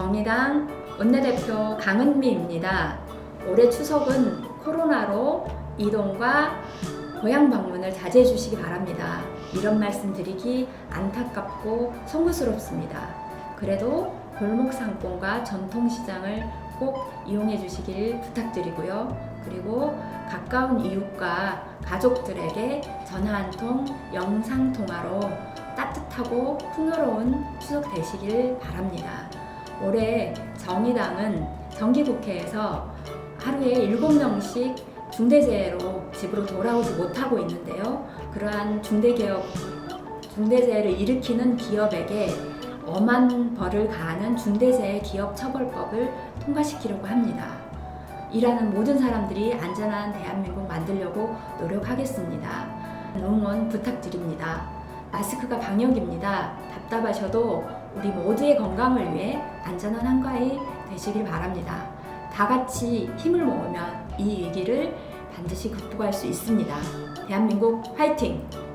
정의당 원내대표 강은미입니다. 올해 추석은 코로나로 이동과 고향 방문을 자제해 주시기 바랍니다. 이런 말씀 드리기 안타깝고 송구스럽습니다. 그래도 골목 상권과 전통시장을 꼭 이용해 주시길 부탁드리고요. 그리고 가까운 이웃과 가족들에게 전화 한 통, 영상 통화로 따뜻하고 풍요로운 추석 되시길 바랍니다. 올해 정의당은 정기국회에서 하루에 7명씩 중대재해로 집으로 돌아오지 못하고 있는데요. 그러한 중대기업, 중대재해를 일으키는 기업에게 엄한 벌을 가하는 중대재해 기업 처벌법을 통과시키려고 합니다. 일하는 모든 사람들이 안전한 대한민국 만들려고 노력하겠습니다. 응원 부탁드립니다. 마스크가 방역입니다. 답답하셔도 우리 모두의 건강을 위해 안전한 한가위 되시길 바랍니다. 다 같이 힘을 모으면 이 위기를 반드시 극복할 수 있습니다. 대한민국 화이팅!